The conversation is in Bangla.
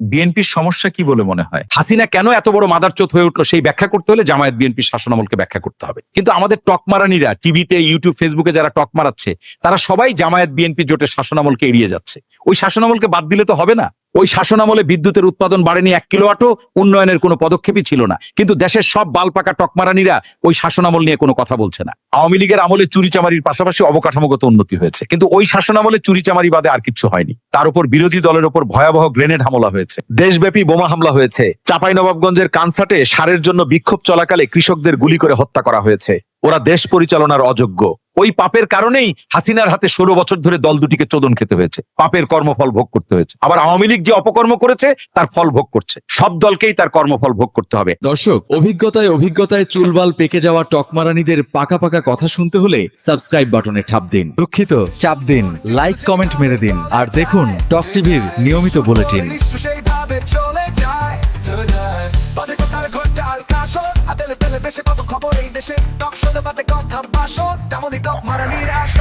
বিএনপির সমস্যা কি বলে মনে হয়? হাসিনা কেন এত বড় মাদারচোত হয়ে উঠল সেই ব্যাখ্যা করতে হলে জামায়াত বিএনপির শাসনামলকে ব্যাখ্যা করতে হবে। কিন্তু আমাদের টক মারানিরা, টিভিতে, ইউটিউব, ফেসবুকে যারা টক মারাচ্ছে, তারা সবাই জামায়াত বিএনপি জোটের শাসনামলকে এড়িয়ে যাচ্ছে। ওই শাসনামলকে বাদ দিলে তো হবে না। ওই শাসনামলে বিদ্যুতের উৎপাদন বাড়েনি এক কিলোওয়াটও উন্নয়নের কোনো পদক্ষেপই ছিল না। কিন্তু দেশের সব বালপাকা টকমারানিরা ওই শাসনামল নিয়ে কোনো কথা বলছে না। আওয়ামী লীগের আমলে চুরিচামারির পাশাপাশি অবকাঠামোগত উন্নতি হয়েছে। কিন্তু ওই শাসনামলে চুরিচামারি বাদে আর কিছু হয়নি। তার উপর বিরোধী দলের উপর ভয়াবহ গ্রেনেড হামলা হয়েছে। দেশব্যাপী বোমা হামলা হয়েছে। চাঁপাইনবাবগঞ্জের কানসাটে সারের জন্য বিক্ষোভ চলাকালে কৃষকদের গুলি করে হত্যা করা হয়েছে। ওরা দেশ পরিচালনার অযোগ্য। ওই পাপের কারণেই হাসিনার হাতে ষোলো বছর ধরে দল দুটিকে চোদন খেতে হয়েছে। পাপের কর্মফল ভোগ করতে হয়েছে। আবার আওয়ামী লীগ যে অপকর্ম করেছে, তার ফল ভোগ করছে। সব দলকেই তার কর্মফল ভোগ করতে হবে। দর্শক, অভিজ্ঞতায় অভিজ্ঞতায় চুলবাল পেকে যাওয়া টকমারানিদের পাকা পাকা কথা শুনতে হলে সাবস্ক্রাইব বাটনে ঠাপ দিন। দুঃখিত, চাপ দিন। লাইক, কমেন্ট মেরে দিন। আর দেখুন টক টিভির নিয়মিত বুলেটিন। কাশর ফেলে বেশি পাবো খবর এই দেশে। টক শোধ বাদে কথা বাসো তেমনই টক মারানির আসর